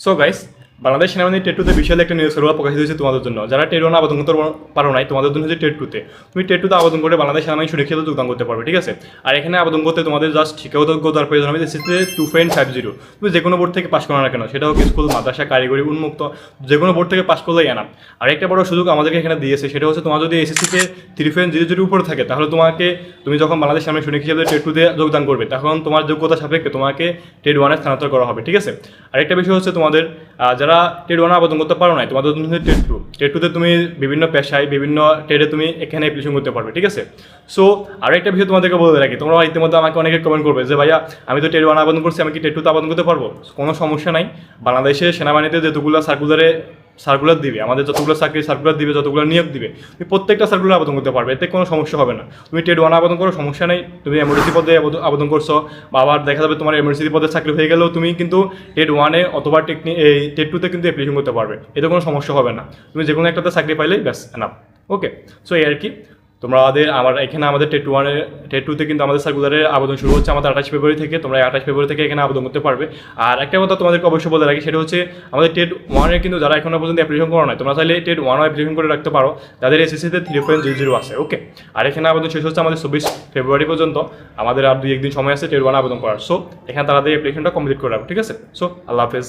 So guys Bangladesh সেনাবাহিনী TET টুতে বিশাল একটা নিউজ সেরোয়া প্রকাশিত হয়েছে তোমাদের জন্য। যারা টেট ওয়ান আবেদন করতে পারো নাই, তোমাদের জন্য হচ্ছে টেট টুতে তুমি টেট টুতে আবেদন করে বাংলাদেশ সেনাবাহিনী সুরক্ষিত যোগদান করতে পারবে, ঠিক আছে? আর এখানে আবেদন করতে তোমাদের জাস্ট শিক্ষাগতার প্রয়োজন হবে এসেছে টু পয়েন্ট ফাইভ জিরো তুমি যে কোনো বোর্ড থেকে পাস করো না কেন, সেটা হোক স্কুল মাদ্রাসা, কারিগরি, উন্মুক্ত যে কোনো বোর্ড থেকে পাস করলেই আনা আর একটা বড় সুযোগ আমাদেরকে এখানে দিয়েছে, সেটা হচ্ছে তোমার যদি এসএসসিতে থ্রি পয়েন্ট জিরো জিরো উপরে থাকে, তাহলে তোমাকে, তুমি যখন বাংলাদেশ সেনাবাহিনী সৈনিক হিসেবে টেট টুতে যোগদান করবে, তখন তোমার যোগ্যতা সাপেক্ষে তোমাকে টেট ওয়ানে স্থানান্তর করা হবে, ঠিক আছে? আরেকটা বিষয় হচ্ছে তোমাদের যারা টেট ওয়ানে আবেদন করতে পারো না তোমাদের জন্য টেড টু টেট টুতে তুমি বিভিন্ন পেশায়, বিভিন্ন টেডে তুমি এখানে অ্যাপ্লিকেশন করতে পারবে, ঠিক আছে? সো আর একটা বিষয় তোমাদেরকে বলে রাখি, তোমরা ইতিমধ্যে আমাকে অনেকে কমেন্ট করবে যে, ভাইয়া, আমি তো টেট ওয়ান আবেদন করছি, আমি কি টেট টুতে আবেদন করতে পারব? কোনো সমস্যা নাই। বাংলাদেশের সেনাবাহিনীতে যেতগুলো সার্কুলারে সার্কুলার দিবে, আমাদের যতগুলো চাকরি সার্কুলার দিবে, যতগুলো নিয়োগ দিবে, তুমি প্রত্যেকটা সার্কুলার আবেদন করতে পারবে, এতে কোনো সমস্যা হবে না। তুমি টেড ওয়ান আবেদন করো, সমস্যা নেই, তুমি এমার্জেন্সি পদে আবেদন- করছ, বা আবার দেখা যাবে তোমার এমার্জেন্সি পদে চাকরি হয়ে গেলেও তুমি কিন্তু টেড ওয়ানে অথবা টেকনি এই টেড টুতে কিন্তু অ্যাপ্লিকেশন করতে পারবে, এতে কোনো সমস্যা হবে না। তুমি যে কোনো একটাতে চাকরি পাইলেই ব্যাস এনাফ ওকে সো এই আর কি। তোমরা আমাদের, আমার, এখানে আমাদের টেট ওয়ানে টেট টুতে কিন্তু আমাদের সার্কুলারের আবেদন শুরু হচ্ছে আমাদের আঠাশ ফেব্রুয়ারি থেকে, তোমরা আঠাশ ফেব্রুয়ারি থেকে এখানে আবেদন করতে পারবে। আর একটা কথা তোমাদেরকে অবশ্যই বলে রাখি, সেটা হচ্ছে আমাদের টেট ওয়ানের কিন্তু যারা এখনও পর্যন্ত অ্যাপ্লিকেশন করো না তোমরা চাইলে টেট ওয়ানও অ্যাপ্লিকেশন করে রাখতে পারো। যাদের এসএসসিতে থ্রি পয়েন্ট জিরো জিরো আছে ওকে আর এখানে আবেদন শেষ হচ্ছে আমাদের চব্বিশ ফেব্রুয়ারি পর্যন্ত। আমাদের আর দুই একদিন সময় আছে টেট ওয়ান আবেদন করার। সো এখানে তাড়াতাড়ি অ্যাপ্লিকেশনটা কমপ্লিট করে রাখো, ঠিক আছে? সো আল্লাহ হাফেজ।